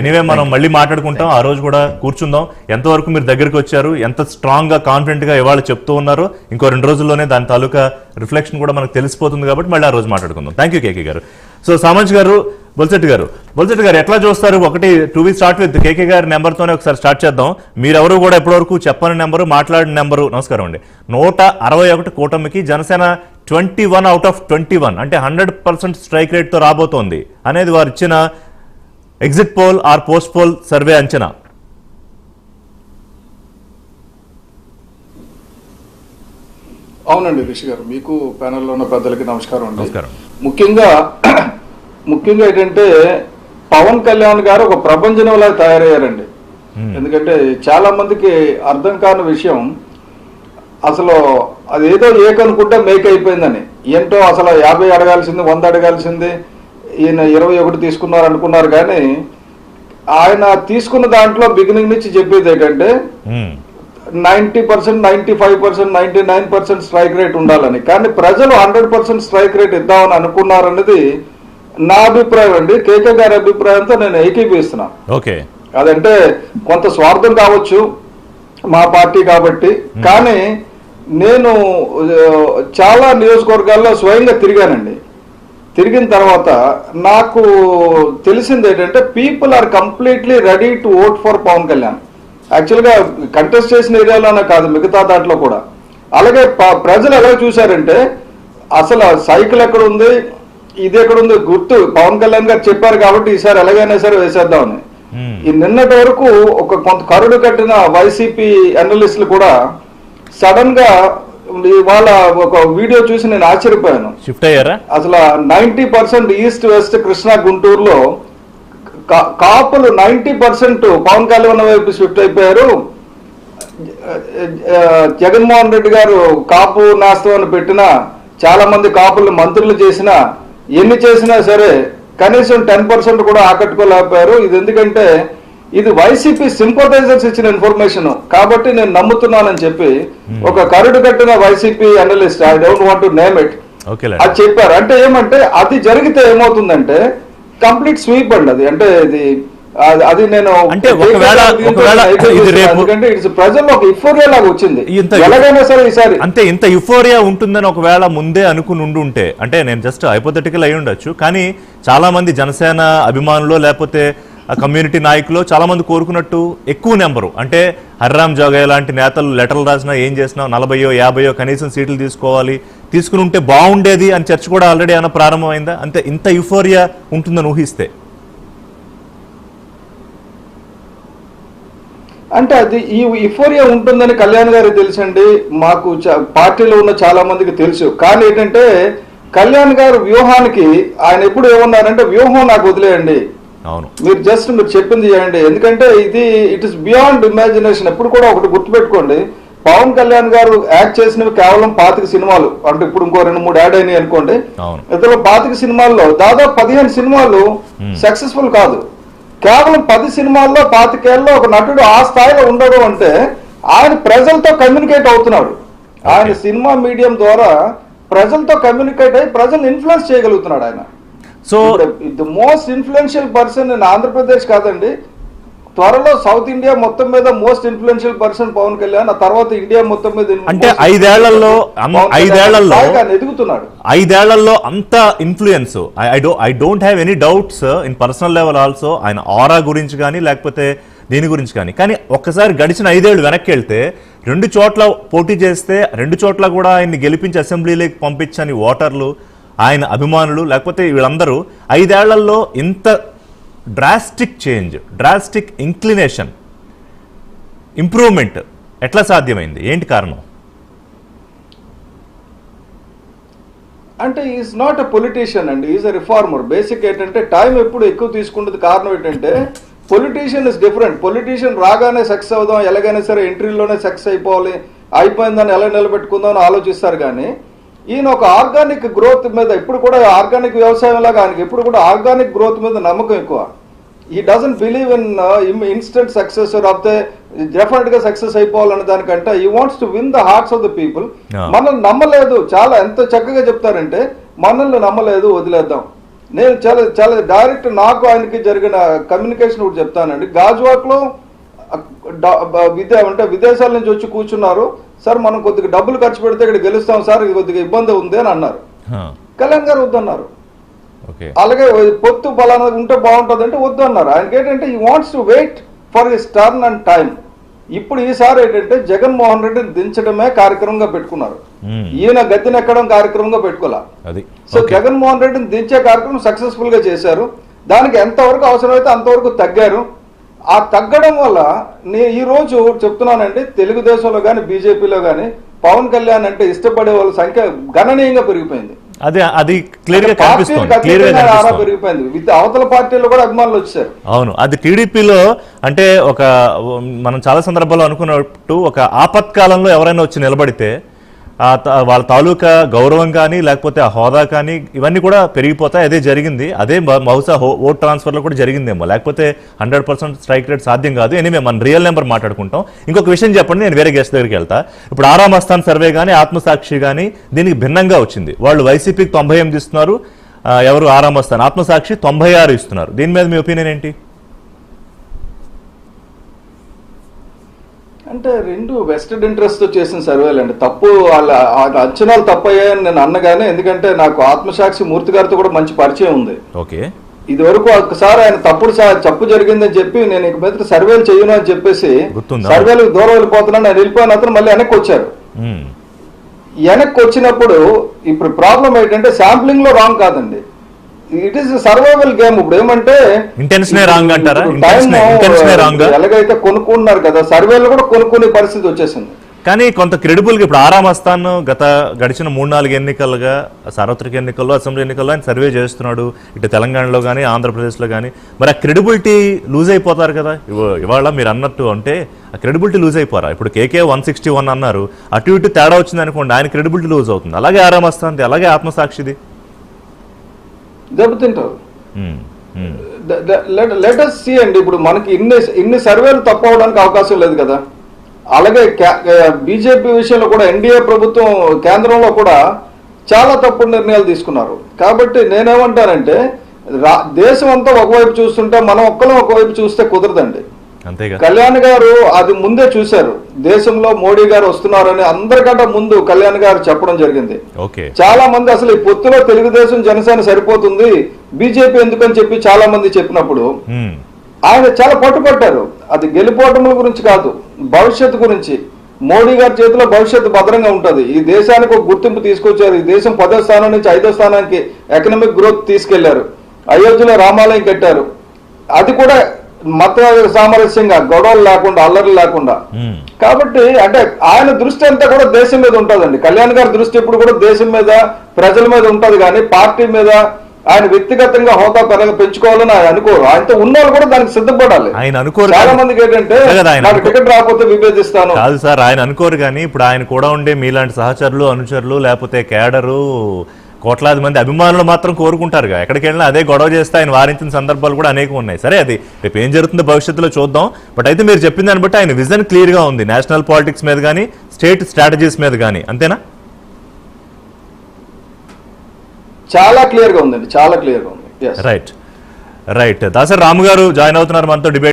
Anyway మనం మళ్ళీ మాట్లాడుకుంటాం. ఆ రోజు కూడా కూర్చుందాం. ఎంతవరకు మీరు దగ్గరికి వచ్చారు? ఎంత స్ట్రాంగ్గా కాన్ఫిడెంట్గా ఇవాళ చెప్తూ ఉన్నారో? ఇంకో రెండు రోజుల్లోనే దాని తాలూకా రిఫ్లెక్షన్ కూడా మనకు తెలిసిపోతుంది కాబట్టి మళ్ళీ ఆ రోజు మాట్లాడుకుందాం. థ్యాంక్ యూ కేకే గారు. సో సామంత్ గారు బొల్సెట్ గారు. బొల్సెట్ గారు ఎట్లా చూస్తారు? ఒకటి two we start with KK గారి నెంబర్ తోనే ఒకసారి స్టార్ట్ చేద్దాం. మీరెవరు కూడా ఇప్పటివరకు చెప్పని నెంబరు మాట్లాడిన నెంబరు నమస్కారం అండి. నూట అరవై ఒకటి కూటమికి Janasena twenty one out of twenty one అంటే హండ్రెడ్ పర్సెంట్ స్ట్రైక్ రేట్తో రాబోతోంది. అనేది వారు ఇచ్చిన exit poll or post poll survey అంచనా. అవునండి రిషి గారు మీకు ప్యానెల్లో ఉన్న పెద్దలకి నమస్కారం అండి. ముఖ్యంగా ముఖ్యంగా ఏంటంటే పవన్ కళ్యాణ్ గారు ఒక ప్రపంచంలా తయారయ్యారండి. ఎందుకంటే చాలా మందికి అర్థం కాని విషయం అసలు అదేదో ఏకనుకుంటే మేక్ అయిపోయిందని ఏంటో అసలు యాభై అడగాల్సింది వంద అడగాల్సింది ఈయన ఇరవై ఒకటి తీసుకున్నారు అనుకున్నారు కానీ ఆయన తీసుకున్న దాంట్లో బిగినింగ్ నుంచి చెప్పేది ఏంటంటే. Ninety percent ninety five percent ninety nine percent strike rate ఉండాలని. కానీ ప్రజలు హండ్రెడ్ పర్సెంట్ స్ట్రైక్ రేట్ ఇద్దామని అనుకున్నారన్నది నా అభిప్రాయం అండి. కేకే గారి అభిప్రాయంతో నేను ఏకీభవిస్తున్నా. ఓకే. అదంటే కొంత స్వార్థం కావచ్చు మా పార్టీ కాబట్టి. కానీ నేను చాలా నియోజకవర్గాల్లో స్వయంగా తిరిగానండి. తిరిగిన తర్వాత నాకు తెలిసింది ఏంటంటే people are completely ready to vote for Pawan Kalyan యాక్చువల్గా కంటెస్ట్ చేసిన ఏరియాలోనే కాదు మిగతా దాంట్లో కూడా. అలాగే ప్రజలు ఎలా చూశారంటే అసలు సైకిల్ ఎక్కడ ఉంది ఇది ఎక్కడ ఉంది గుర్తు. పవన్ కళ్యాణ్ గారు చెప్పారు కాబట్టి ఈసారి ఎలాగైనా సరే వేసేద్దామని. మ్మ్. ఈ నిన్నటి వరకు ఒక కొంత కరుడు కట్టిన వైసీపీ అనలిస్టులు కూడా సడన్గా ఇవాళ ఒక వీడియో చూసి నేను ఆశ్చర్యపోయాను. షిఫ్ట్ అయ్యారా? అసలు ninety percent east west Krishna గుంటూరులో కాపులు నైన్టీ పర్సెంట్ పవన్ కళ్యాణ్ వైపు షిఫ్ట్ అయిపోయారు. జగన్మోహన్ రెడ్డి గారు కాపు నాస్తం అని పెట్టిన చాలా మంది కాపులు మంత్రులు చేసిన ఎన్ని చేసినా సరే కనీసం టెన్ పర్సెంట్ కూడా ఆకట్టుకోలేకపోయారు. ఇది ఎందుకంటే ఇది వైసీపీ సింపథైజర్స్ ఇచ్చిన ఇన్ఫర్మేషన్ కాబట్టి నేను నమ్ముతున్నానని చెప్పి ఒక కరుడు కట్టిన YCP analyst I don't want to name it అది చెప్పారు. అంటే ఏమంటే అది జరిగితే ఏమవుతుందంటే కంప్లీట్ స్వీప్ అండి అది. అంటే ఇది అది- నేను అంటే ఎందుకంటే ఇట్స్ ప్రజల్లో ఒక ఇఫోరియా లాగా వచ్చింది. ఎలాగైనా సరే ఈసారి. అంతే ఇంత యుఫోరియా ఉంటుందని ఒకవేళ ముందే అనుకుని ఉండి ఉంటే అంటే నేను జస్ట్ హైపోథెటికల్ అయి ఉండొచ్చు. కానీ చాలా మంది జనసేన అభిమానులు లేకపోతే కమ్యూనిటీ నాయకులు చాలామంది కోరుకున్నట్టు ఎక్కువ నెంబరు. అంటే హర్రామ్ జోగయ్య లాంటి నేతలు లెటర్లు రాసినా ఏం చేసినా నలభయో యాభయో కనీసం సీట్లు తీసుకోవాలి. తీసుకుని ఉంటే బాగుండేది అని చర్చ కూడా ఆల్రెడీ ఏమైనా ప్రారంభమైందా? అంతే ఇంత యుఫోరియా ఉంటుందని ఊహిస్తే. అంటే అది ఈ ఇఫోరియా ఉంటుందని కళ్యాణ్ గారికి తెలుసండి. మాకు పార్టీలో ఉన్న చాలా మందికి తెలుసు. కానీ ఏంటంటే కళ్యాణ్ గారు వ్యూహానికి ఆయన ఎప్పుడు ఏమన్నారంటే వ్యూహం నాకు వదిలేయండి. అవును. మీరు జస్ట్ మీరు చెప్పింది చేయండి. ఎందుకంటే ఇది ఇట్ ఇస్ బియాండ్ ఇమాజినేషన్ ఎప్పుడు కూడా ఒకటి గుర్తుపెట్టుకోండి. పవన్ కళ్యాణ్ గారు యాక్ట్ చేసినవి కేవలం పాతిక సినిమాలు. అంటే ఇప్పుడు ఇంకో రెండు మూడు యాడ్ అయినాయి అనుకోండి. అవును. ఇతర పాతిక సినిమాల్లో దాదాపు పదిహేను సినిమాలు సక్సెస్ఫుల్ కాదు. కేవలం పది సినిమాల్లో పాతికేళ్ళలో ఒక నటుడు ఆ స్థాయిలో ఉండడం అంటే ఆయన ప్రజలతో కమ్యూనికేట్ అవుతున్నాడు. ఆయన సినిమా మీడియం ద్వారా ప్రజలతో కమ్యూనికేట్ అయ్యి ప్రజల్ని ఇన్ఫ్లుయెన్స్ చేయగలుగుతున్నాడు ఆయన. So the most influential person in Andhra Pradesh కాదండి. త్వరలో సౌత్ ఇండియా మొత్తం మీద most influential person Pawan Kalyan ఆ తర్వాత ఇండియా మొత్తం మీద అంటే ఐదేళ్ళలో ఐదేళ్ళలో ఎదుగుతున్నాడు. ఐదేళ్ళలో అంత influence I do I don't have any doubts in personal level also ఆయన ఆరా గురించి కానీ లేకపోతే దీని గురించి కానీ. కానీ ఒక్కసారి గడిచిన ఐదేళ్ళు వెనక్కి వెళ్తే రెండు చోట్ల పోటీ చేస్తే రెండు చోట్ల కూడా ఆయన్ని గెలిపించి అసెంబ్లీలోకి పంపించని ఓటర్లు ఆయన అభిమానులు లేకపోతే వీళ్ళందరూ ఐదేళ్ళలో ఇంత drastic change drastic inclination improvement ఎట్లా సాధ్యమైంది? ఏంటి కారణం? అంటే ఈజ్ నాట్ ఎ పొలిటీషియన్ అండి ఈజ్ ఎ రిఫార్మర్ బేసిక్ ఏంటంటే టైం ఎప్పుడు ఎక్కువ తీసుకుంటుంది కారణం ఏంటంటే పొలిటీషియన్ ఇస్ డిఫరెంట్ పొలిటీషియన్ రాగానే సక్సెస్ అవుదాం ఎలాగైనా సరే ఎంట్రీలోనే సక్సెస్ అయిపోవాలి అయిపోయిందని ఎలా నిలబెట్టుకుందాం అని ఆలోచిస్తారు కానీ ఈయన ఒక ఆర్గానిక్ గ్రోత్ మీద ఇప్పుడు కూడా ఆర్గానిక్ వ్యవసాయం లాగా ఆయనకి ఎప్పుడు కూడా ఆర్గానిక్ గ్రోత్ మీద నమ్మకం ఎక్కువ. He doesn't believe in instant success the డెఫినెట్గా సక్సెస్ అయిపోవాలనే దానికంటే he wants to win the hearts of the people. మనల్ని నమ్మలేదు. చాలా ఎంత చక్కగా చెప్తారంటే మనల్ని నమ్మలేదు వదిలేద్దాం. నేను చాలా చాలా డైరెక్ట్ నాకు ఆయనకి జరిగిన కమ్యూనికేషన్ ఒకటి చెప్తానండి. గాజువాక్ లో విద్య అంటే విదేశాల నుంచి వచ్చి కూర్చున్నారు. సార్ మనం కొద్దిగా డబ్బులు ఖర్చు పెడితే ఇక్కడ గెలుస్తాం సార్ ఇది కొద్దిగా ఇబ్బంది ఉంది అని అన్నారు. కళ్యాణ్ గారు వద్దన్నారు. అలాగే పొత్తు బలానా ఉంటే బాగుంటుంది అంటే వద్దు అన్నారు. ఆయనకి ఏంటంటే he wants to wait for his turn and time ఇప్పుడు ఈసారి ఏంటంటే జగన్మోహన్ రెడ్డిని దించడమే కార్యక్రమంగా పెట్టుకున్నారు. ఈయన గద్దెనెక్కడం కార్యక్రమంగా పెట్టుకోలే. సో జగన్మోహన్ రెడ్డిని దించే కార్యక్రమం సక్సెస్ఫుల్గా చేశారు. దానికి ఎంతవరకు అవసరమైతే అంతవరకు తగ్గారు. ఆ తగ్గడం వల్ల నేను ఈ రోజు చెప్తున్నానండి తెలుగుదేశంలో కానీ బీజేపీలో కానీ పవన్ కళ్యాణ్ అంటే ఇష్టపడే వాళ్ళ సంఖ్య గణనీయంగా పెరిగిపోయింది. అది అది క్లియర్గా పెరిగిపోయింది. విత్ అవతల పార్టీలో కూడా అభిమానులు వచ్చారు. అవును అది టీడీపీలో అంటే ఒక మనం చాలా సందర్భాల్లో అనుకున్నట్టు ఒక ఆపత్కాలంలో ఎవరైనా వచ్చి నిలబడితే వాళ్ళ తాలూకా గౌరవం కానీ లేకపోతే ఆ హోదా కానీ ఇవన్నీ కూడా పెరిగిపోతాయి. అదే జరిగింది. అదే బహుశా హో- ఓట్ ట్రాన్స్ఫర్లో కూడా జరిగిందేమో. లేకపోతే హండ్రెడ్ పర్సెంట్ స్ట్రైక్ రేట్ సాధ్యం కాదు. ఎనివే మనం రియల్ నెంబర్ మాట్లాడుకుంటాం. ఇంకొక విషయం చెప్పండి నేను వేరే గెస్ట్ దగ్గరికి వెళ్తా. ఇప్పుడు ఆరామస్థాన్ సర్వే కానీ ఆత్మసాక్షి కానీ దీనికి భిన్నంగా వచ్చింది. వాళ్ళు వైసీపీకి తొంభై ఎనిమిది ఇస్తున్నారు. ఎవరు ఆరామస్థాన్? ఆత్మసాక్షి తొంభై ఆరు ఇస్తున్నారు. దీని మీద మీ ఒపీనియన్ ఏంటి? అంటే రెండు వెస్టెడ్ ఇంట్రెస్ట్తో చేసిన సర్వేలు అండి తప్పు వాళ్ళ అంచనాలు తప్పయ్యాయని నేను అన్నగానే ఎందుకంటే నాకు ఆత్మసాక్షి మూర్తి గారితో కూడా మంచి పరిచయం ఉంది. ఓకే. ఇది వరకు ఒక్కసారి ఆయన తప్పుడు తప్పు జరిగిందని చెప్పి నేను ఇక మీద సర్వేలు చేయను అని చెప్పేసి? సర్వేలు దూరం వెళ్ళిపోతున్నాను నేను వెళ్ళిపోయిన అతను మళ్ళీ వెనక్కి వచ్చారు. వెనక్కి వచ్చినప్పుడు ఇప్పుడు ప్రాబ్లం ఏంటంటే శాంప్లింగ్లో రాంగ్ కాదండి. ఇట్ ఈస్ సర్వైవల్ గేమ్ ఇప్పుడు ఏమంటే wrong అంటారా? wrong ఆ? ఎలాగైతే కొనుక్కుంటున్నారు కదా సర్వేలు కూడా కొనుక్కునే పరిస్థితి వచ్చేసింది. కానీ కొంత క్రెడిబుల్గా ఇప్పుడు ఆరామ్ అస్థాన్ గత గడిచిన మూడు నాలుగు ఎన్నికలుగా సార్వత్రిక ఎన్నికల్లో అసెంబ్లీ ఎన్నికల్లో ఆయన సర్వే చేస్తున్నాడు. ఇటు తెలంగాణలో కానీ ఆంధ్రప్రదేశ్లో కానీ మరి ఆ క్రెడిబిలిటీ లూజ్ అయిపోతారు కదా? ఇవ- ఇవాళ మీరు అన్నట్టు అంటే ఆ క్రెడిబిలిటీ లూజ్ అయిపోరా? ఇప్పుడు కేకే వన్ సిక్స్టీ వన్ అన్నారు. అటు ఇటు తేడా వచ్చింది అనుకోండి ఆయన క్రెడిబిలిటీ లూజ్ అవుతుంది. అలాగే ఆరామ్ అస్థాన్ది అలాగే ఆత్మసాక్షిది. దెబ్బతింటారు. లెటెస్ట్ సి అండి ఇప్పుడు మనకి ఇన్ని ఇన్ని సర్వేలు తప్పు అవడానికి అవకాశం లేదు కదా. అలాగే బీజేపీ విషయంలో కూడా ఎన్డీఏ ప్రభుత్వం కేంద్రంలో కూడా చాలా తప్పుడు నిర్ణయాలు తీసుకున్నారు. కాబట్టి నేనేమంటానంటే రా దేశం అంతా ఒకవైపు చూస్తుంటే మనం ఒక్కరం ఒకవైపు చూస్తే కుదరదండి. కళ్యాణ్ గారు అది ముందే చూశారు. దేశంలో మోడీ గారు వస్తున్నారని అందరికంటే ముందు కళ్యాణ్ గారు చెప్పడం జరిగింది. చాలా మంది అసలు ఈ పొత్తులో తెలుగుదేశం జనసేన సరిపోతుంది బీజేపీ ఎందుకని చెప్పి చాలా మంది చెప్పినప్పుడు ఆయన చాలా పట్టుపట్టారు. అది గెలుపోవటముల గురించి కాదు భవిష్యత్తు గురించి. మోడీ గారి చేతిలో భవిష్యత్తు భద్రంగా ఉంటుంది. ఈ దేశానికి ఒక గుర్తింపు తీసుకొచ్చారు. ఈ దేశం పదో స్థానం నుంచి ఐదో స్థానానికి ఎకనామిక్ గ్రోత్ తీసుకెళ్ళారు. అయోధ్యలో రామాలయం కట్టారు. అది కూడా మత సామరస్యంగా గొడవలు లేకుండా అల్లర్లు లేకుండా. కాబట్టి అంటే ఆయన దృష్టి అంతా కూడా దేశం మీద ఉంటుందండి. కళ్యాణ్ గారి దృష్టి ఎప్పుడు కూడా దేశం మీద ప్రజల మీద ఉంటది కానీ పార్టీ మీద ఆయన వ్యక్తిగతంగా హోదా పెరగ పెంచుకోవాలని ఆయన అనుకోరు. ఆయనతో ఉన్నవాళ్ళు కూడా దానికి సిద్ధపడాలి. ఆయన అనుకోరు చాలా మందికి ఏంటంటే నాకు టికెట్ రాకపోతే విభేదిస్తాను. కాదు సార్ ఆయన అనుకోరు కానీ ఇప్పుడు ఆయన కూడా ఉండే మీలాంటి సహచరులు అనుచరులు లేకపోతే కేడరు కోట్లాది మంది అభిమానులు మాత్రం కోరుకుంటారుగా. ఎక్కడికి వెళ్ళినా అదే గొడవ చేస్తే ఆయన వారించిన సందర్భాలు కూడా అనేకం ఉన్నాయి. సరే అది రేపు ఏం జరుగుతుందో భవిష్యత్తులో చూద్దాం. బట్ అయితే మీరు చెప్పిన దాన్ని బట్టి ఆయన విజన్ క్లియర్గా ఉంది. నేషనల్ పాలిటిక్స్ మీద కానీ స్టేట్ స్ట్రాటజీస్ మీద కానీ అంతేనా? చాలా క్లియర్గా ఉందండి. చాలా క్లియర్గా ఉంది. రైట్ రైట్ దాసరి రాము గారు జాయిన్ అవుతున్నారు మనతో డిబేట్